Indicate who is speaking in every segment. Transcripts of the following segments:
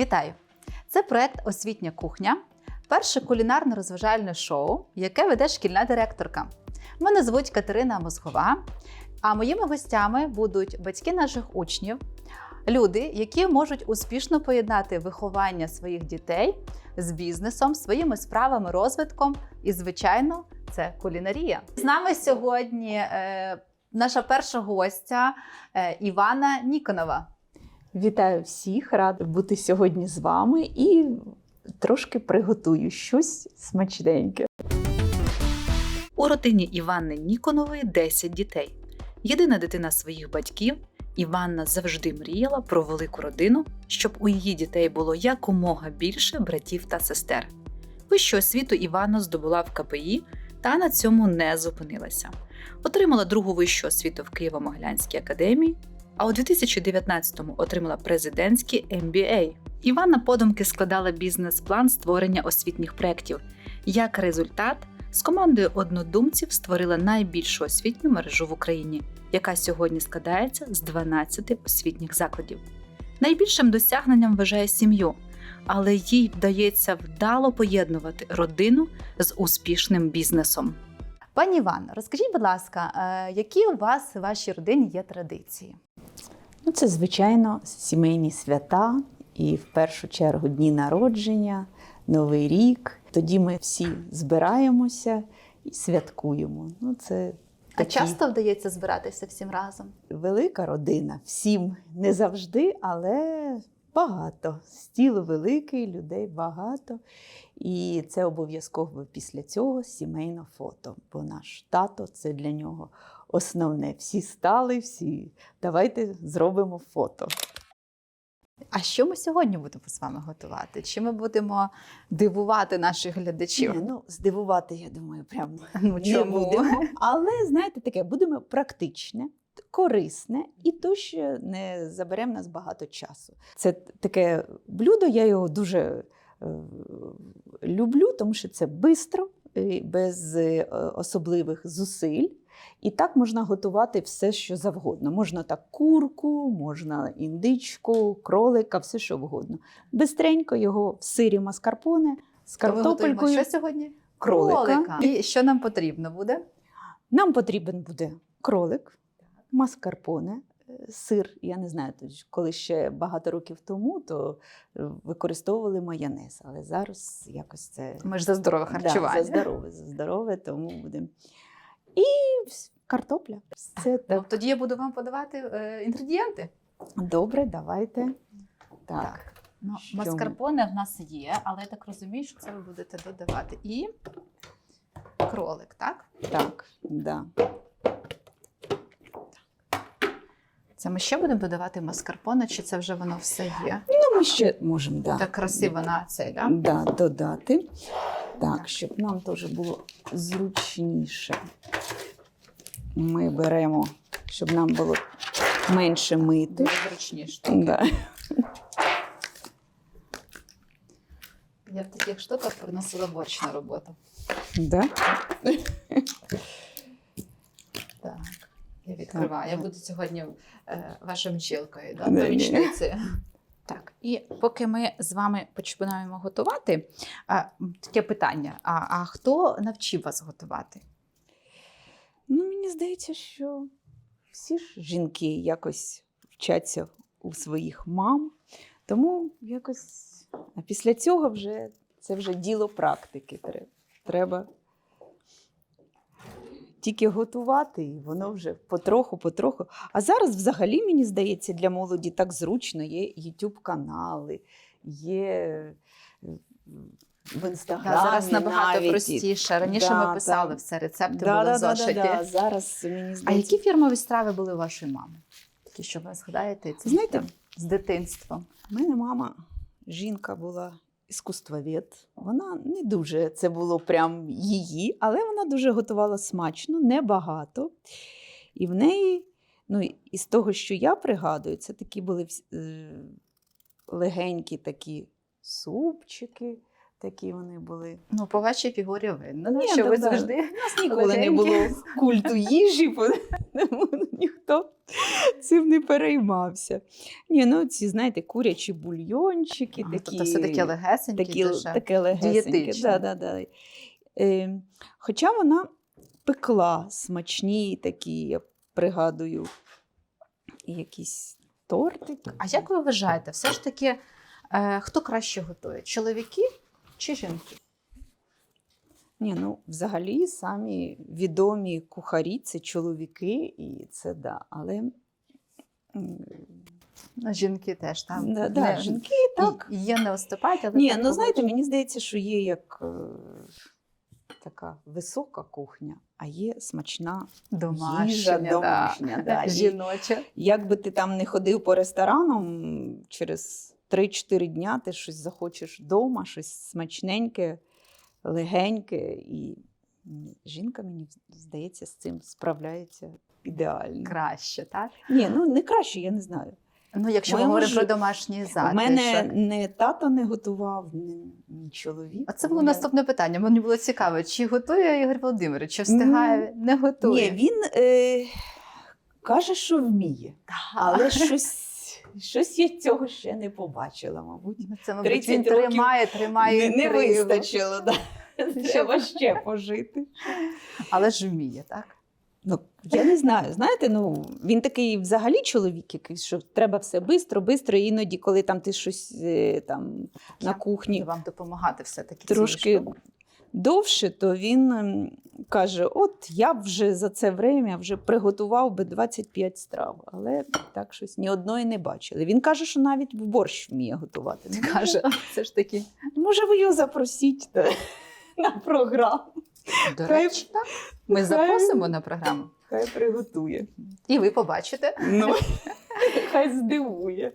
Speaker 1: Вітаю! Це проект Освітня кухня, перше кулінарно-розважальне шоу, яке веде шкільна директорка. Мене звуть Катерина Мозгова, а моїми гостями будуть батьки наших учнів, люди, які можуть успішно поєднати виховання своїх дітей з бізнесом, своїми справами, розвитком і, звичайно, це кулінарія. З нами сьогодні е, наша перша гостя е, Івана Ніконова.
Speaker 2: Вітаю всіх, рада бути сьогодні з вами і трошки приготую щось смачненьке.
Speaker 1: У родині Іванни Ніконової 10 дітей. Єдина дитина своїх батьків, Іванна завжди мріяла про велику родину, щоб у її дітей було якомога більше братів та сестер. Вищу освіту Іванна здобула в КПІ та на цьому не зупинилася. Отримала другу вищу освіту в Києво-Могилянській академії, а у 2019-му отримала президентський MBA. Іванна подумки складала бізнес-план створення освітніх проєктів. Як результат, з командою однодумців створила найбільшу освітню мережу в Україні, яка сьогодні складається з 12 освітніх закладів. Найбільшим досягненням вважає сім'ю, але їй вдається вдало поєднувати родину з успішним бізнесом. Пані Івано, розкажіть, будь ласка, е, які у вас в вашій родині є традиції?
Speaker 2: Ну, це, звичайно, сімейні свята і в першу чергу дні народження, Новий рік. Тоді ми всі збираємося і святкуємо. Ну, це
Speaker 1: А
Speaker 2: такі
Speaker 1: часто вдається збиратися всім разом?
Speaker 2: велика родина. Всім не завжди, але багато. Стіл великий, людей багато. І це обов'язково після цього сімейне фото. Бо наш тато це для нього основне. Всі стали, всі. Давайте зробимо фото.
Speaker 1: А що ми сьогодні будемо з вами готувати? Чи ми будемо дивувати наших глядачів?
Speaker 2: Ні, ну, здивувати, я думаю, прямо
Speaker 1: Ну,
Speaker 2: не будемо. Але знаєте, таке будемо практичне, корисне і то, що не забере в нас багато часу. Це таке блюдо, я його дуже е, люблю, тому що це бистро, без е, особливих зусиль. І так можна готувати все, що завгодно. Можна так курку, можна індичку, кролика, все що вгодно. Бистренько його в сирі маскарпоне з картопелькою.
Speaker 1: що сьогодні?
Speaker 2: кролика.
Speaker 1: І що нам потрібно буде?
Speaker 2: Нам потрібен буде кролик, маскарпоне, е, сир. Я не знаю, коли ще багато років тому, то е, використовували майонез, але зараз якось це
Speaker 1: Ми ж за здорове харчування.
Speaker 2: Да, за здорове, за здорове, тому будемо. І картопля. Це
Speaker 1: Ну,
Speaker 2: так.
Speaker 1: тоді я буду вам подавати е, інгредієнти.
Speaker 2: Добре, давайте. Так.
Speaker 1: Так. Ну,
Speaker 2: Що
Speaker 1: маскарпоне в нас є, але я так розумію, що це ви будете додавати. І кролик, так?
Speaker 2: Так, да.
Speaker 1: Це ми ще будемо додавати маскарпоне, чи це вже воно все є?
Speaker 2: Ну, ми ще можемо да.
Speaker 1: Так красиво на цей, так?
Speaker 2: Да, додати. Так,
Speaker 1: Так.
Speaker 2: щоб нам теж було зручніше. Ми беремо, щоб нам було менше мити.
Speaker 1: Дуже зручні
Speaker 2: Да.
Speaker 1: Я в таких штуках приносила борщ на роботу.
Speaker 2: Да?
Speaker 1: Так, я відкриваю. Я буду сьогодні е, вашою мчілкою, да,
Speaker 2: Да,
Speaker 1: помічницею. Так, і поки ми з вами починаємо готувати, а, таке питання: а, а хто навчив вас готувати?
Speaker 2: Мені здається, що всі ж жінки якось вчаться у своїх мам. Тому якось а після цього вже це вже діло практики. Треба тільки готувати, і воно вже потроху, потроху. А зараз, взагалі, мені здається, для молоді так зручно. Є YouTube канали, є в
Speaker 1: Да, зараз набагато
Speaker 2: навіть.
Speaker 1: простіше. Раніше
Speaker 2: Да,
Speaker 1: ми писали
Speaker 2: да.
Speaker 1: все, рецепти
Speaker 2: Да,
Speaker 1: були
Speaker 2: да,
Speaker 1: в
Speaker 2: да,
Speaker 1: зошиті.
Speaker 2: да, да. Зараз мені
Speaker 1: А які фірмові страви були у вашої мами? Такі, що ви згадаєте ці,
Speaker 2: Знаєте,
Speaker 1: з дитинства?
Speaker 2: У мене мама жінка була іскусствовед. Вона не дуже це було прям її, але вона дуже готувала смачно, небагато. І в неї, ну, із того, що я пригадую, це такі були е, легенькі такі супчики, такі вони були.
Speaker 1: Ну, по вашій фігурі видно,
Speaker 2: Ні,
Speaker 1: що ви
Speaker 2: да, да.
Speaker 1: завжди
Speaker 2: У нас ніколи не було культу їжі, бо ніхто цим не переймався. Ні, ну ці, знаєте, курячі бульйончики,
Speaker 1: А,
Speaker 2: такі,
Speaker 1: Тобто все таке легесеньке,
Speaker 2: такі, таке легесеньке. Да, да, да. Е, хоча вона пекла смачні такі, я пригадую, якісь тортики.
Speaker 1: А як ви вважаєте, все ж таки, е, хто краще готує? Чоловіки чи жінки?
Speaker 2: Ні, ну взагалі самі відомі кухарі це чоловіки, і це да. Але
Speaker 1: Ну, жінки теж там.
Speaker 2: да, да,
Speaker 1: не-
Speaker 2: жінки так.
Speaker 1: Є не оступать, але
Speaker 2: Ні, ну знаєте, мені здається, що є як е, така висока кухня, а є смачна.
Speaker 1: домашня,
Speaker 2: їжа домашня, да, і-
Speaker 1: жіноча.
Speaker 2: Як би ти там не ходив по ресторанам, через 3-4 дня ти щось захочеш вдома, щось смачненьке, легеньке. І жінка, мені здається, з цим справляється ідеально.
Speaker 1: Краще, так?
Speaker 2: Ні, ну не краще, я не знаю.
Speaker 1: Ну, якщо ми говоримо про домашній
Speaker 2: У мене не тато не готував, ні, чоловік.
Speaker 1: А це було наступне питання. Мені було цікаво, чи готує Ігор Володимирович, чи встигає, не готує.
Speaker 2: Ні, він е, каже, що вміє, але щось, щось я цього ще не побачила, мабуть.
Speaker 1: Ну, Це, мабуть,
Speaker 2: 30
Speaker 1: він тримає, тримає
Speaker 2: Не, не вистачило, да. треба ще пожити.
Speaker 1: Але ж вміє, так?
Speaker 2: Ну, я не знаю. Знаєте, ну він такий взагалі чоловік, який, що треба все бистро, бистро. Іноді, коли там ти щось е, там на
Speaker 1: Я
Speaker 2: кухні
Speaker 1: Вам допомагати все-таки.
Speaker 2: трошки. Довше, то він ем, каже: От я б вже за це время вже приготував би 25 страв, але так щось ні одної не бачили. Він каже, що навіть в борщ вміє готувати. Ну,
Speaker 1: Каже, все ж таки.
Speaker 2: може, ви його запросіть та, на програму.
Speaker 1: До речі, так. Ми
Speaker 2: хай-
Speaker 1: запросимо на програму.
Speaker 2: Хай приготує.
Speaker 1: І ви побачите.
Speaker 2: Ну, хай здивує.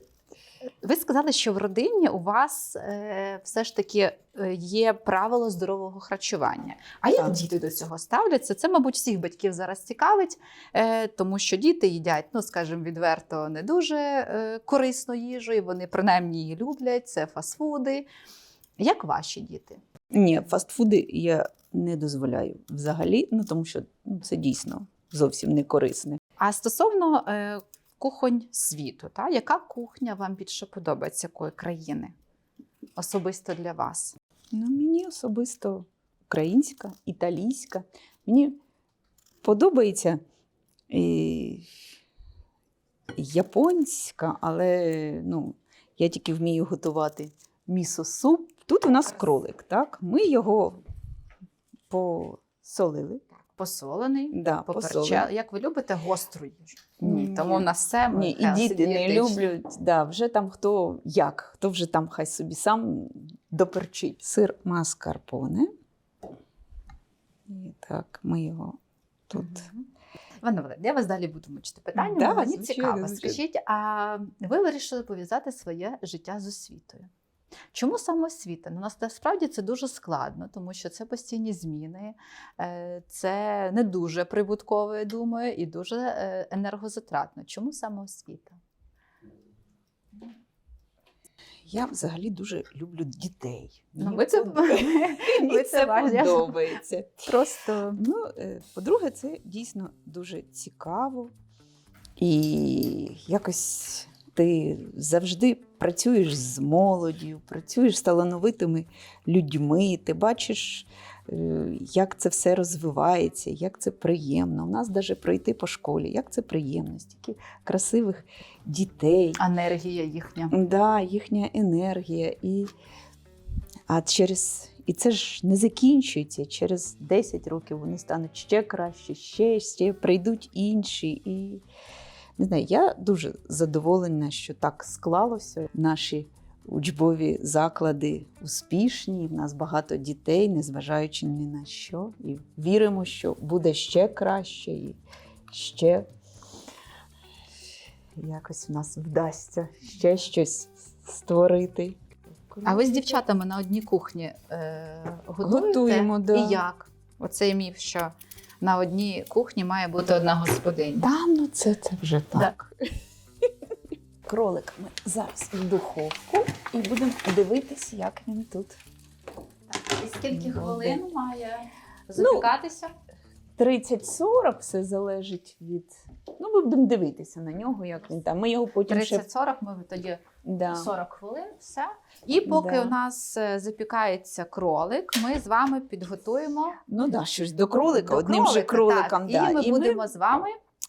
Speaker 1: Ви сказали, що в родині у вас е, все ж таки е, є правило здорового харчування. А як діти до цього ставляться? Це, мабуть, всіх батьків зараз цікавить, е, тому що діти їдять, ну скажімо, відверто не дуже е, корисну їжу, і вони принаймні її люблять. Це фастфуди. Як ваші діти?
Speaker 2: Ні, фастфуди я не дозволяю взагалі, ну тому що ну, це дійсно зовсім не корисне.
Speaker 1: А стосовно е, кухонь світу, та? яка кухня вам більше подобається якої країни? Особисто для вас?
Speaker 2: Ну, мені особисто українська, італійська. Мені подобається і японська, але ну, я тільки вмію готувати місо-суп. Тут у нас кролик, так? Ми його посолили.
Speaker 1: Посолений,
Speaker 2: Да,
Speaker 1: поперча. Як ви любите гостру їжу?
Speaker 2: Ні.
Speaker 1: Ні, тому в нас все ми
Speaker 2: Ні, і діти не люблять. Да, вже там хто як, хто вже там хай собі сам доперчить. Сир маскарпоне. І так, ми його тут.
Speaker 1: Мгм. Івана Валерійовна, я вас далі буду мучити питання.
Speaker 2: Да,
Speaker 1: Мені
Speaker 2: звичайно,
Speaker 1: цікаво.
Speaker 2: звичайно.
Speaker 1: Скажіть, а ви вирішили пов'язати своє життя з освітою? Чому саме освіта? Ну, нас- насправді це дуже складно, тому що це постійні зміни, е, це не дуже прибутково, я думаю, і дуже е, енергозатратно. Чому саме освіта?
Speaker 2: Я взагалі дуже люблю дітей.
Speaker 1: Ну,
Speaker 2: Мені
Speaker 1: ви це, ви це
Speaker 2: це подобається.
Speaker 1: Просто
Speaker 2: Ну, е, по-друге, це дійсно дуже цікаво. І якось ти завжди працюєш з молоддю, працюєш з талановитими людьми, ти бачиш, е, як це все розвивається, як це приємно. У нас навіть пройти по школі, як це приємно, стільки красивих дітей.
Speaker 1: енергія їхня.
Speaker 2: Да, їхня енергія. І, а через, і це ж не закінчується. Через 10 років вони стануть ще краще, ще, ще прийдуть інші. І не знаю, я дуже задоволена, що так склалося. Наші учбові заклади успішні. В нас багато дітей, незважаючи ні на що. І віримо, що буде ще краще і ще якось в нас вдасться ще щось створити.
Speaker 1: А ви з дівчатами на одній кухні е, готуєте?
Speaker 2: Готуємо, да.
Speaker 1: І як? Оцей міф, що на одній кухні має бути одна господиня.
Speaker 2: Та, ну це, це вже
Speaker 1: Да.
Speaker 2: так. Кролик ми зараз в духовку і будемо дивитись, як він тут.
Speaker 1: І скільки
Speaker 2: Добре.
Speaker 1: хвилин має
Speaker 2: Ну,
Speaker 1: запікатися?
Speaker 2: 30-40 все залежить від Ну, ми будемо дивитися на нього, як він там. Ми його потім ще
Speaker 1: 30-40, ми тоді
Speaker 2: да.
Speaker 1: 40 хвилин, все. І поки
Speaker 2: Да.
Speaker 1: у нас е, запікається кролик, ми з вами підготуємо
Speaker 2: Ну да, щось до кролика,
Speaker 1: до
Speaker 2: одним же
Speaker 1: кролика,
Speaker 2: кроликом.
Speaker 1: так.
Speaker 2: Да.
Speaker 1: І ми будемо з вами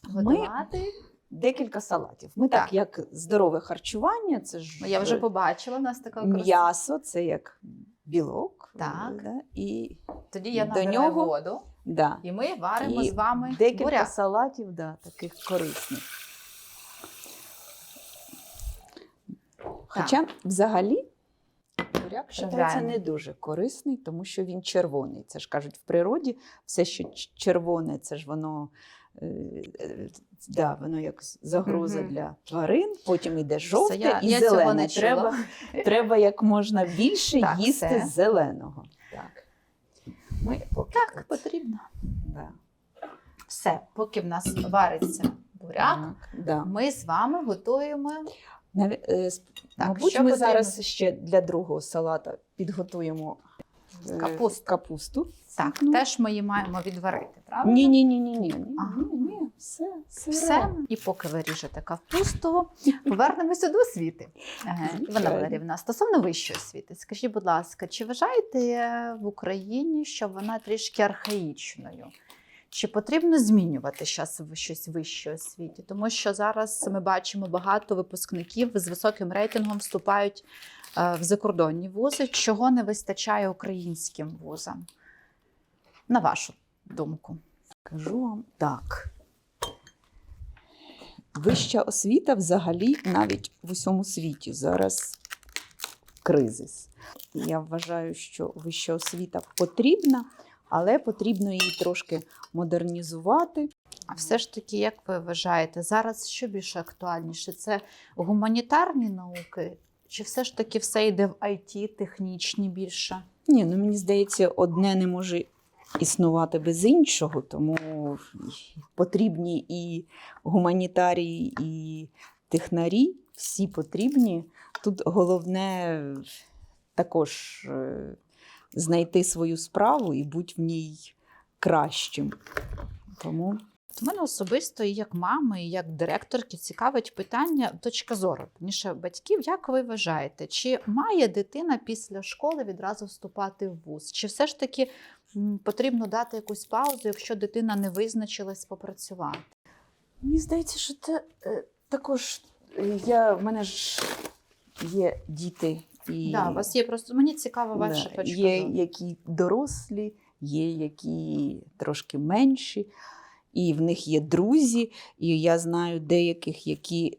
Speaker 2: ми-
Speaker 1: готувати.
Speaker 2: декілька салатів. Ми так,
Speaker 1: Так.
Speaker 2: як здорове харчування, це ж
Speaker 1: Я вже побачила, у нас така краса.
Speaker 2: м'ясо, це як білок.
Speaker 1: Так.
Speaker 2: Да? І,
Speaker 1: Тоді я
Speaker 2: до нього
Speaker 1: воду,
Speaker 2: да.
Speaker 1: і ми варимо
Speaker 2: І
Speaker 1: з вами
Speaker 2: декілька
Speaker 1: буряк.
Speaker 2: салатів, да, таких корисних. Хоча взагалі буряк вважається не дуже корисний, тому що він червоний. Це ж кажуть, в природі все, що червоне, це ж воно. е, е, Да, воно якось загроза
Speaker 1: Мгм.
Speaker 2: для тварин, потім іде жовте
Speaker 1: я-
Speaker 2: і
Speaker 1: я цього
Speaker 2: зелене.
Speaker 1: не чула.
Speaker 2: треба, треба як можна більше
Speaker 1: Так,
Speaker 2: їсти
Speaker 1: все.
Speaker 2: зеленого. Так. Ми поки
Speaker 1: Так потрібно.
Speaker 2: да.
Speaker 1: Все, поки в нас вариться буряк,
Speaker 2: Так, да.
Speaker 1: ми з вами готуємо.
Speaker 2: Наві- е,
Speaker 1: Так,
Speaker 2: Мабуть,
Speaker 1: що
Speaker 2: ми
Speaker 1: потрібно?
Speaker 2: зараз ще для другого салата підготуємо е,
Speaker 1: Капусту.
Speaker 2: капусту.
Speaker 1: Так,
Speaker 2: Ну.
Speaker 1: теж ми її маємо відварити, правда?
Speaker 2: Ні, ні, ні, ні, ні,
Speaker 1: Ага.
Speaker 2: ні, ні, все, все.
Speaker 1: Все. І поки ви ріжете капусту, повернемося до освіти. Івана Валерівна, стосовно вищої освіти, скажіть, будь ласка, чи вважаєте в Україні, що вона трішки архаїчною? Чи потрібно змінювати в щось вищої освіті? Тому що зараз ми бачимо багато випускників з високим рейтингом вступають е, в закордонні вузи, чого не вистачає українським вузам? На вашу думку.
Speaker 2: Кажу вам так. Вища освіта взагалі навіть в усьому світі зараз кризис. Я вважаю, що вища освіта потрібна, але потрібно її трошки модернізувати.
Speaker 1: А все ж таки, як ви вважаєте, зараз що більше актуальніше? Це гуманітарні науки, чи все ж таки все йде в IT, технічні більше?
Speaker 2: Ні, ну мені здається, одне не може існувати без іншого, тому потрібні і гуманітарії, і технарі, всі потрібні. Тут головне також е, знайти свою справу і бути в ній кращим. Тому
Speaker 1: От мене особисто і як мами, і як директорки цікавить питання точка зору ніж батьків. Як ви вважаєте, чи має дитина після школи відразу вступати в вуз? Чи все ж таки потрібно дати якусь паузу, якщо дитина не визначилась попрацювати?
Speaker 2: мені здається, що це е, також е, я, в мене ж є діти. І...
Speaker 1: Да, у вас є просто мені цікава
Speaker 2: Да,
Speaker 1: ваша точка
Speaker 2: Є які дорослі, є які трошки менші, і в них є друзі. І я знаю деяких, які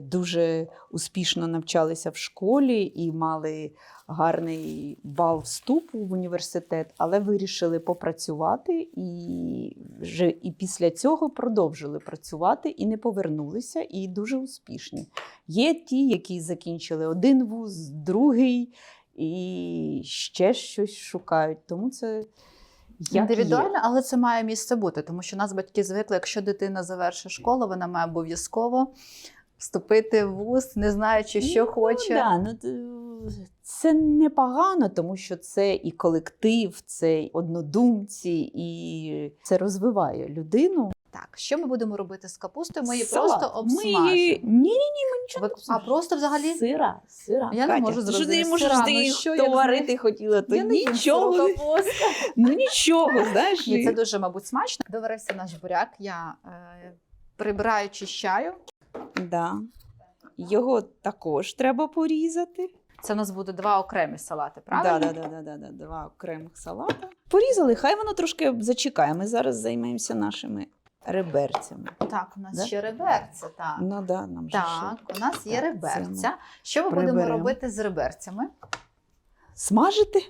Speaker 2: дуже успішно навчалися в школі і мали гарний бал вступу в університет, але вирішили попрацювати і вже і після цього продовжили працювати і не повернулися, і дуже успішні. Є ті, які закінчили один вуз, другий і ще щось шукають. Тому це як
Speaker 1: Індивідуально,
Speaker 2: є.
Speaker 1: але це має місце бути, тому що нас батьки звикли, якщо дитина завершить школу, вона має обов'язково вступити в вуз, не знаючи, що
Speaker 2: Ну,
Speaker 1: хоче.
Speaker 2: Да, ну, це непогано, тому що це і колектив, це і однодумці, і це розвиває людину.
Speaker 1: Так, що ми будемо робити з капустою? Ми її
Speaker 2: Салат.
Speaker 1: просто
Speaker 2: Ми
Speaker 1: обсмажимо.
Speaker 2: її... Ні, ні, ні, ми нічого не
Speaker 1: а просто взагалі
Speaker 2: Сира, сира.
Speaker 1: Я не можу
Speaker 2: ти що ти можеш
Speaker 1: Сира,
Speaker 2: ти
Speaker 1: ну
Speaker 2: їх
Speaker 1: що, як
Speaker 2: товарити
Speaker 1: знаєш?
Speaker 2: хотіла, то
Speaker 1: Я не
Speaker 2: нічого.
Speaker 1: капусту.
Speaker 2: Ну нічого, знаєш.
Speaker 1: Ні, це дуже, мабуть, смачно. Доварився наш буряк. Я е, прибираю, чищаю.
Speaker 2: Да. Його також треба порізати.
Speaker 1: Це у нас буде два окремі салати, правильно?
Speaker 2: Да, да, да, да, да, два окремих салата. Порізали, хай воно трошки зачекає. Ми зараз займемося нашими реберцями.
Speaker 1: Так, у нас
Speaker 2: Да?
Speaker 1: ще реберця. Так,
Speaker 2: Ну да, нам
Speaker 1: так
Speaker 2: ще
Speaker 1: у нас є реберця. Що ми будемо робити з реберцями?
Speaker 2: смажити.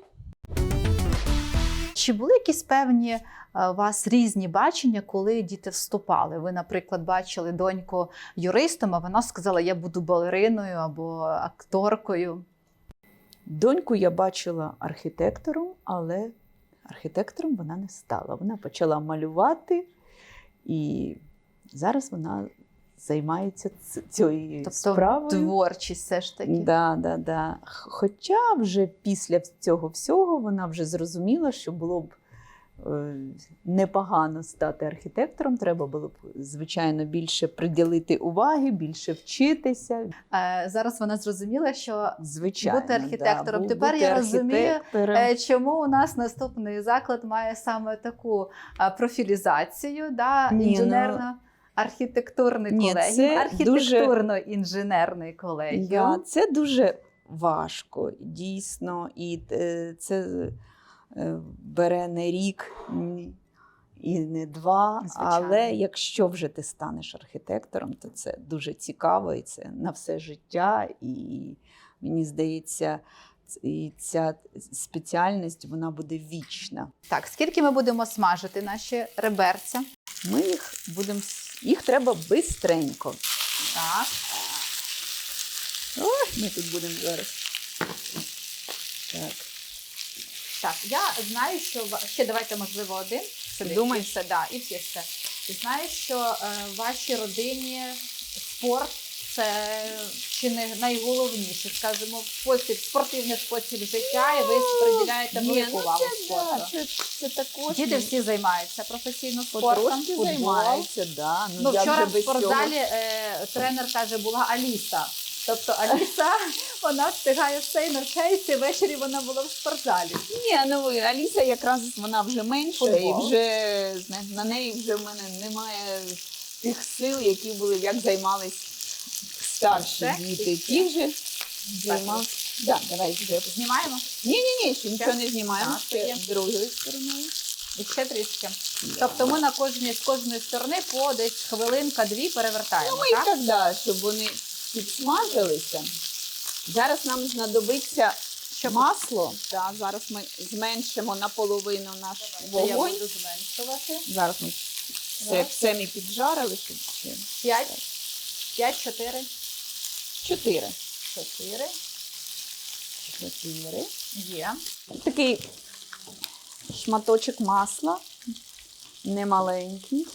Speaker 1: Чи були якісь певні е, у вас різні бачення, коли діти вступали? Ви, наприклад, бачили доньку юристом, а вона сказала, я буду балериною або акторкою.
Speaker 2: Доньку я бачила архітектором, але архітектором вона не стала. Вона почала малювати, і зараз вона займається цією
Speaker 1: Тобто
Speaker 2: справою.
Speaker 1: творчість все ж таки.
Speaker 2: Да, да, да. Хоча вже після цього всього вона вже зрозуміла, що було б е, непогано стати архітектором. Треба було б, звичайно, більше приділити уваги, більше вчитися.
Speaker 1: Е, зараз вона зрозуміла, що
Speaker 2: Звичайно,
Speaker 1: Бути архітектором.
Speaker 2: Да,
Speaker 1: Тепер
Speaker 2: бути
Speaker 1: я розумію. Е, Чому у нас наступний заклад має саме таку а, профілізацію, да,
Speaker 2: Ні, ну,
Speaker 1: інженерно архітектурний
Speaker 2: ні,
Speaker 1: колегіум,
Speaker 2: це
Speaker 1: архітектурно-інженерний колегіум.
Speaker 2: Да, це дуже важко, дійсно, і е, це е, бере не рік і не два.
Speaker 1: Звичайно.
Speaker 2: Але якщо вже ти станеш архітектором, то це дуже цікаво і це на все життя. І мені здається, і ця спеціальність вона буде вічна.
Speaker 1: Так, скільки ми будемо смажити наші реберця?
Speaker 2: Ми їх будемо їх треба бистренько.
Speaker 1: Так.
Speaker 2: Ой, ми тут будемо зараз. Так.
Speaker 1: Так, я знаю, що ва- ще давайте, можливо, один. Сюди.
Speaker 2: Думаєш?
Speaker 1: І все, да, і все. все. І знаю, що е, в вашій родині спорт це чи не найголовніше, скажімо, спосіб, спортивний спосіб життя, і ви приділяєте велику
Speaker 2: ну
Speaker 1: увагу
Speaker 2: це,
Speaker 1: спорту.
Speaker 2: да, це, це також
Speaker 1: Діти
Speaker 2: ну,
Speaker 1: всі займаються професійно спортом.
Speaker 2: потрошки
Speaker 1: футбол.
Speaker 2: займаються. Да. Ну,
Speaker 1: Ну, вчора в
Speaker 2: без цього?
Speaker 1: спортзалі е, тренер каже, була Аліса. Тобто Аліса вона встигає все і навчається, і ввечері вона була в спортзалі.
Speaker 2: Ні, ну Аліса якраз вона вже менша, і
Speaker 1: Футбол.
Speaker 2: вже зна- на неї вже в мене немає тих сил, які були, як займались старші
Speaker 1: Все?
Speaker 2: діти. Ті вже займалися. Да, давай вже.
Speaker 1: Знімаємо
Speaker 2: Ні, ні, ні, ще нічого не знімаємо.
Speaker 1: Так,
Speaker 2: Ще
Speaker 1: є.
Speaker 2: другою стороною.
Speaker 1: і ще трішки. Тобто ми на кожній з кожної сторони по десь хвилинка-дві перевертаємо.
Speaker 2: Ну, ми
Speaker 1: так?
Speaker 2: так, да, щоб вони підсмажилися. Зараз нам знадобиться масло. Да, зараз ми зменшимо наполовину наш
Speaker 1: я
Speaker 2: вогонь.
Speaker 1: буду зменшувати.
Speaker 2: Зараз ми все, все ми піджарили, щоб ще
Speaker 1: П'ять, п'ять, чотири,
Speaker 2: чотири.
Speaker 1: чотири.
Speaker 2: Чотири.
Speaker 1: Є.
Speaker 2: Такий шматочок масла, немаленький.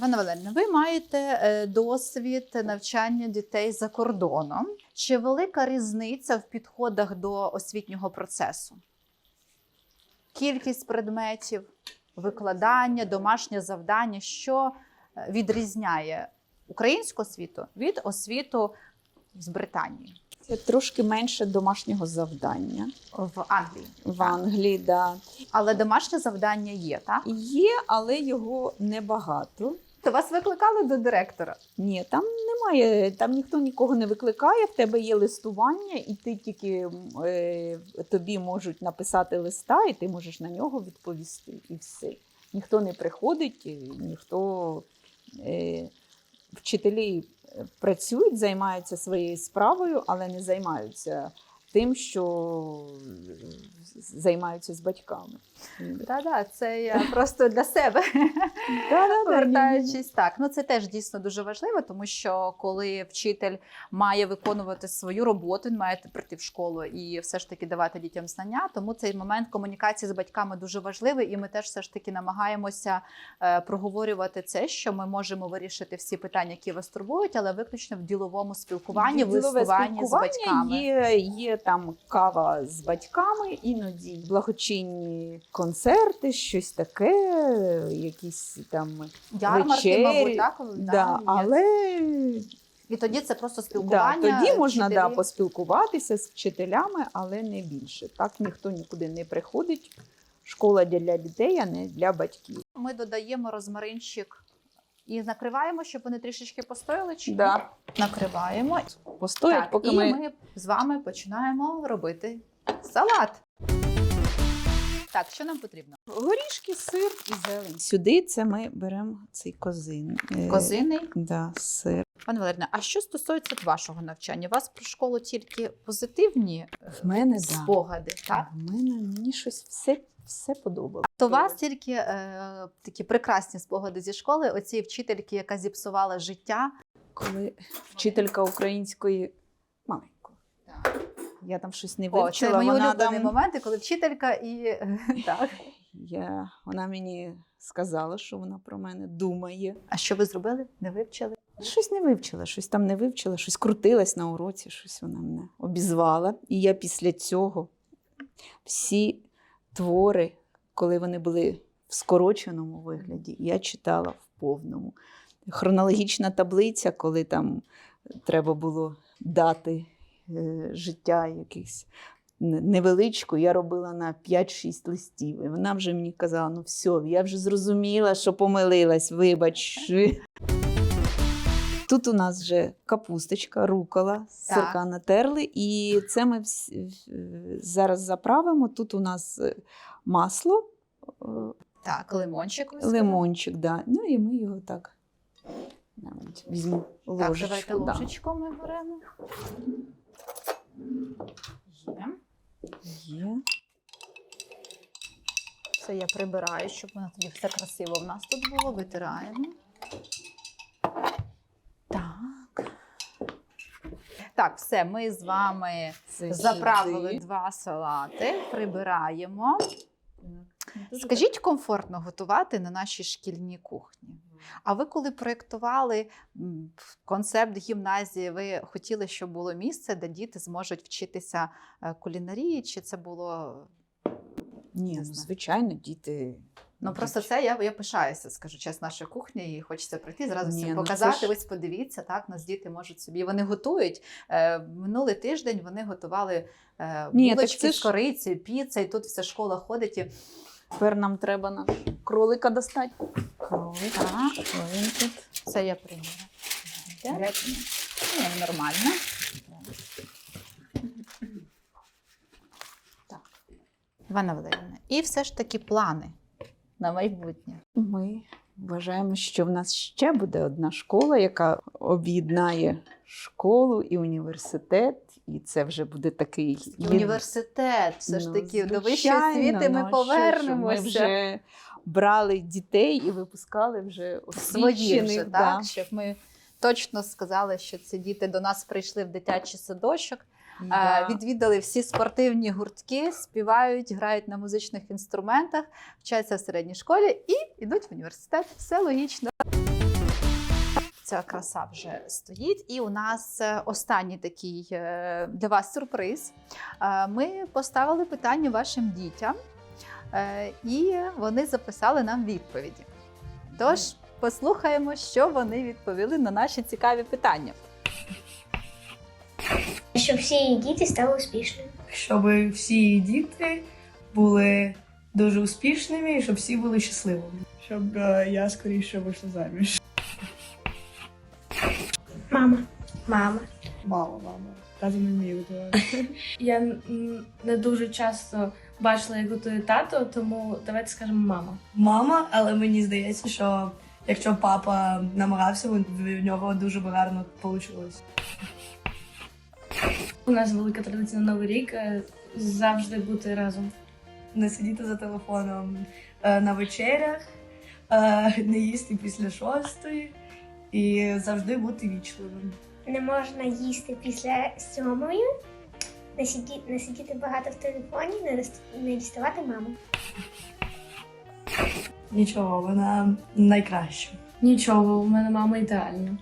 Speaker 1: Пане Валеріна, ви маєте е, досвід навчання дітей за кордоном. Чи велика різниця в підходах до освітнього процесу? Кількість предметів, викладання, домашнє завдання, що е, відрізняє українську освіту від освіту з Британії
Speaker 2: Це трошки менше домашнього завдання
Speaker 1: в Англії.
Speaker 2: в Англії. Да.
Speaker 1: Але домашнє завдання є, так?
Speaker 2: Є, але його небагато.
Speaker 1: То вас викликали до директора.
Speaker 2: Ні, там немає, там ніхто нікого не викликає, в тебе є листування, і ти тільки е, тобі можуть написати листа, і ти можеш на нього відповісти. І все. Ніхто не приходить, ніхто е, вчителі е, працюють, займаються своєю справою, але не займаються тим, що займаються з батьками.
Speaker 1: Так-так, це я просто для себе. Повертаючись так, ну це теж дійсно дуже важливо, тому що коли вчитель має виконувати свою роботу, він має прийти в школу і все ж таки давати дітям знання. Тому цей момент комунікації з батьками дуже важливий, і ми теж все ж таки намагаємося е, проговорювати це, що ми можемо вирішити всі питання, які вас турбують, але виключно в діловому спілкуванні, в листуванні з батьками.
Speaker 2: Є, є там кава з батьками, іноді благочинні концерти, щось таке, якісь там
Speaker 1: Ярмарки,
Speaker 2: вечері.
Speaker 1: мабуть, так?
Speaker 2: Да,
Speaker 1: є.
Speaker 2: але
Speaker 1: І тоді це просто
Speaker 2: да,
Speaker 1: спілкування.
Speaker 2: тоді можна да, поспілкуватися з вчителями, але не більше. Так ніхто нікуди не приходить. Школа для дітей, а не для батьків.
Speaker 1: Ми додаємо розмаринчик і накриваємо, щоб вони трішечки постояли. Чи?
Speaker 2: Да.
Speaker 1: накриваємо.
Speaker 2: Постоять,
Speaker 1: так,
Speaker 2: поки
Speaker 1: і
Speaker 2: ми...
Speaker 1: ми... з вами починаємо робити салат. Так, що нам потрібно?
Speaker 2: горішки, сир і зелень. Сюди це ми беремо цей козин. е, Да, сир.
Speaker 1: Пане Валеріна, а що стосується вашого навчання? У вас про школу тільки позитивні е,
Speaker 2: В мене да.
Speaker 1: спогади, так?
Speaker 2: В мене мені щось все, все подобалося.
Speaker 1: То у вас тільки е, такі прекрасні спогади зі школи, оці вчительки, яка зіпсувала життя.
Speaker 2: Коли вчителька української маленької. Я там щось не
Speaker 1: О, це
Speaker 2: вивчила.
Speaker 1: мої
Speaker 2: вона,
Speaker 1: улюблені
Speaker 2: там,
Speaker 1: моменти, коли вчителька і е, так.
Speaker 2: я, вона мені сказала, що вона про мене думає.
Speaker 1: А що ви зробили? Не вивчили?
Speaker 2: Щось не вивчила, щось там не вивчила, щось крутилась на уроці, щось вона мене обізвала. І я після цього всі твори, коли вони були в скороченому вигляді, я читала в повному. Хронологічна таблиця, коли там треба було дати е, життя якихось невеличку, я робила на 5-6 листів. І вона вже мені казала: ну все, я вже зрозуміла, що помилилась, вибач. Тут у нас вже капусточка, рукола, сирка натерли, і це ми зараз заправимо. Тут у нас е, масло, е,
Speaker 1: Так, лимончик.
Speaker 2: лимончик, да. ну і ми його так візьму
Speaker 1: сказали. Так,
Speaker 2: ложечку.
Speaker 1: давайте
Speaker 2: да.
Speaker 1: ложечку ми беремо. Є.
Speaker 2: Є.
Speaker 1: Все я прибираю, щоб воно тоді все красиво в нас тут було. Витираємо. Так, все, ми з вами
Speaker 2: Це
Speaker 1: заправили
Speaker 2: сюди.
Speaker 1: два салати, прибираємо. Скажіть, комфортно готувати на нашій шкільній кухні? А ви, коли проєктували концепт гімназії, ви хотіли, щоб було місце, де діти зможуть вчитися е, кулінарії? Чи це було
Speaker 2: Ні, ну, звичайно, діти.
Speaker 1: Ну просто це я, я пишаюся, скажу чесно, нашою кухнею, і хочеться прийти зразу всім
Speaker 2: ну,
Speaker 1: показати.
Speaker 2: ж-
Speaker 1: Ось подивіться, так нас діти можуть собі. Вони готують. Е, минулий тиждень вони готували е,
Speaker 2: Ні, так
Speaker 1: булочки
Speaker 2: це
Speaker 1: з корицею, піца, і тут вся школа ходить. І...
Speaker 2: Тепер нам треба наш кролика достати. Кролик.
Speaker 1: Так,
Speaker 2: Він тут.
Speaker 1: це я прийняла. Ні, нормально. Так. Івана Валерівна, і все ж таки плани на майбутнє.
Speaker 2: Ми вважаємо, що в нас ще буде одна школа, яка об'єднає школу і університет, і це вже буде такий
Speaker 1: Університет, все ж
Speaker 2: Ну,
Speaker 1: таки, до вищої освіти
Speaker 2: ну,
Speaker 1: ми
Speaker 2: що
Speaker 1: повернемося.
Speaker 2: Ми вже брали дітей і випускали вже
Speaker 1: свої вже,
Speaker 2: да.
Speaker 1: так, щоб ми точно сказали, що ці діти до нас прийшли в дитячий садочок,
Speaker 2: Да.
Speaker 1: е, відвідали всі спортивні гуртки, співають, грають на музичних інструментах, вчаться в середній школі і йдуть в університет. Все логічно. Ця краса вже стоїть, і у нас е, останній такий е, для вас сюрприз. Ми поставили питання вашим дітям, і вони записали нам відповіді. Тож послухаємо, що вони відповіли на наші цікаві питання.
Speaker 3: Щоб всі діти стали успішними.
Speaker 4: щоб всі діти були дуже успішними і щоб всі були щасливими.
Speaker 5: щоб е, я скоріше вийшла заміж.
Speaker 3: Мама. Мама.
Speaker 5: Мама, мама. Тато не вміє готувати.
Speaker 6: Я м, не дуже часто бачила, як готує тато, тому давайте скажемо мама.
Speaker 4: Мама, але мені здається, що якщо папа намагався, в в нього дуже б гарно вийшло.
Speaker 6: У нас велика традиція на Новий рік е, завжди бути разом.
Speaker 4: Не сидіти за телефоном е, на вечерях, е, не їсти після шостої і завжди бути вічливим.
Speaker 3: Не можна їсти після сьомої, не сидіти, не сидіти багато в телефоні, не, не діставати маму.
Speaker 4: Нічого, вона найкраща.
Speaker 6: Нічого, у мене мама ідеальна.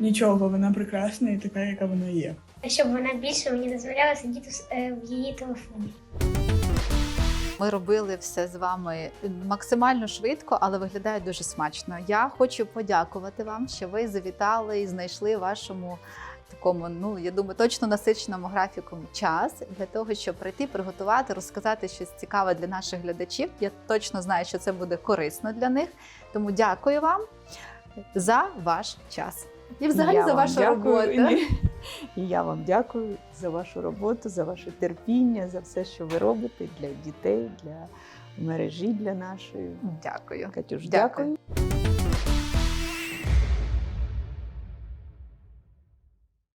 Speaker 5: Нічого, вона прекрасна і така, яка вона є.
Speaker 3: Щоб вона більше мені дозволяла сидіти в е, в її телефоні.
Speaker 1: Ми робили все з вами максимально швидко, але виглядає дуже смачно. Я хочу подякувати вам, що ви завітали і знайшли вашому такому, ну я думаю, точно насиченому графіку час для того, щоб прийти, приготувати, розказати щось цікаве для наших глядачів. Я точно знаю, що це буде корисно для них. Тому дякую вам за ваш час і взагалі
Speaker 2: Я
Speaker 1: за вашу роботу.
Speaker 2: І я вам дякую за вашу роботу, за ваше терпіння, за все, що ви робите для дітей, для мережі, для нашої.
Speaker 1: Дякую.
Speaker 2: Катюш,
Speaker 1: Дякую.
Speaker 2: дякую.